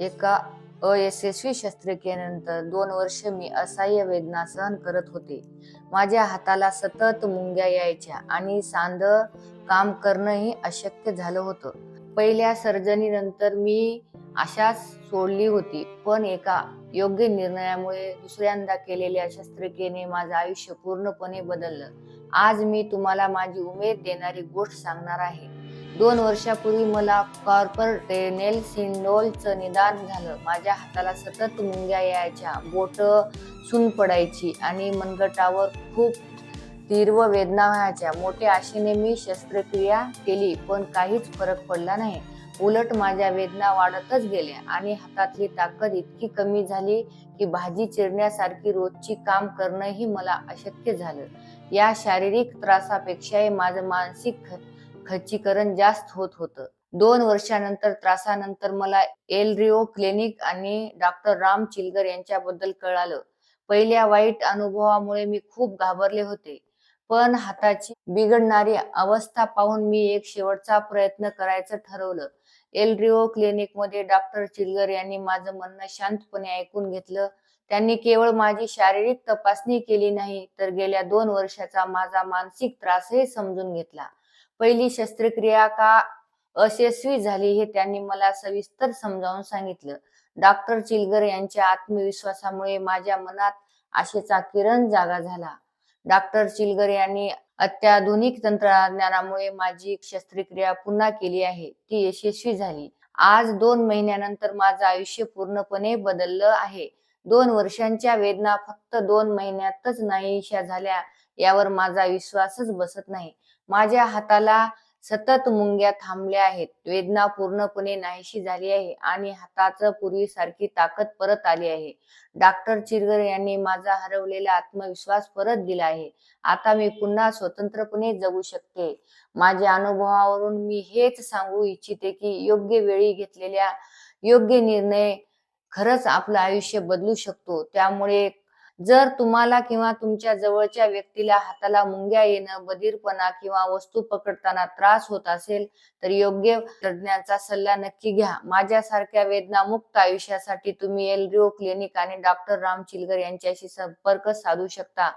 एका अयशस्वी शस्त्रक्रियेनंतर दोन वर्ष मी असह्य वेदना सहन करत होते. माझ्या हाताला सतत मुंग्या यायच्या आणि सांध काम करणंही अशक्य झालं होतं. पहिल्या सर्जनीनंतर मी आशाच सोडली होती पण एका योग्य निर्णयामुळे दुसऱ्यांदा केलेल्या शस्त्रक्रियेने माझं आयुष्य पूर्णपणे बदललं. आज मी तुम्हाला माझी उमेद देणारी गोष्ट सांगणार आहे. दोन वर्षापूर्वी मला कॉर्परेनेल सिंडोलचं निदान झालं. माझ्या हाताला सतत मुंग्या यायच्या बोट सुन पडायची आणि मनगटावर खूप तीव्र वेदना व्हायच्या. मोठ्या आशेने मी शस्त्रक्रिया केली पण काहीच फरक पडला नाही. उलट माझ्या वेदना वाढतच गेल्या आणि हातातली ताकद इतकी कमी झाली की भाजी चिरण्यासारखी रोजची काम करणंही मला अशक्य झालं. या शारीरिक त्रासापेक्षाही माझं मानसिक खच्चीकरण जास्त होत होतं. दोन वर्षानंतर त्रासानंतर मला एलरिओ क्लिनिक आणि डॉक्टर राम चिलगर यांच्याबद्दल कळालं. पहिल्या वाईट अनुभवामुळे मी खूप घाबरले होते. पण हाताची बिघडणारी अवस्था पाहून मी एक शेवटचा प्रयत्न करायचं ठरवलं. एलरिओ क्लिनिकमध्ये डॉक्टर चिलगर यांनी माझं म्हणणं शांतपणे ऐकून घेतलं. त्यांनी केवळ माझी शारीरिक तपासणी केली नाही तर गेल्या दोन वर्षाचा माझा मानसिक त्रासही समजून घेतला. पहिली शस्त्रक्रिया का अयशस्वी झाली हे त्यांनी मला सविस्तर समजावून सांगितलं. डॉक्टर चिलगर यांच्या आत्मविश्वासामुळे माझ्या मनात आशेचा किरण जागा झाला. डॉक्टर चिलगर यांनी अत्याधुनिक तंत्रज्ञानामुळे माझी शस्त्रक्रिया पुन्हा केली आहे. ती यशस्वी झाली. आज दोन महिन्यानंतर माझं आयुष्य पूर्णपणे बदललं आहे. दोन वर्षांच्या वेदना फक्त दोन महिन्यातच नाहीशा झाल्या. यावर माझा विश्वासच बसत नाही. माझ्या हाताला सतत मुंग्या थांबल्या आहेत. वेदना पूर्णपणे नाहीशी झाली आहे आणि हाताचं पूर्वीसारखी ताकद परत आली आहे. डॉक्टर चिरगर यांनी माझा हरवलेला आत्मविश्वास परत दिला आहे. आता मी पुन्हा स्वतंत्रपणे जगू शकते. माझ्या अनुभवावरून मी हेच सांगू इच्छिते की योग्य वेळी घेतलेल्या योग्य निर्णय खरंच आपलं आयुष्य बदलू शकतो. त्यामुळे जर तुम्हाला किंवा तुमच्या जवळच्या व्यक्तीला हाताला मुंग्या येणं बधीरपणा किंवा वस्तू पकडताना त्रास होत असेल तर योग्य तज्ञांचा सल्ला नक्की घ्या. माझ्यासारख्या वेदनामुक्त आयुष्यासाठी तुम्ही एलरिओ क्लिनिक आणि डॉक्टर राम चिलगर यांच्याशी संपर्क साधू शकता.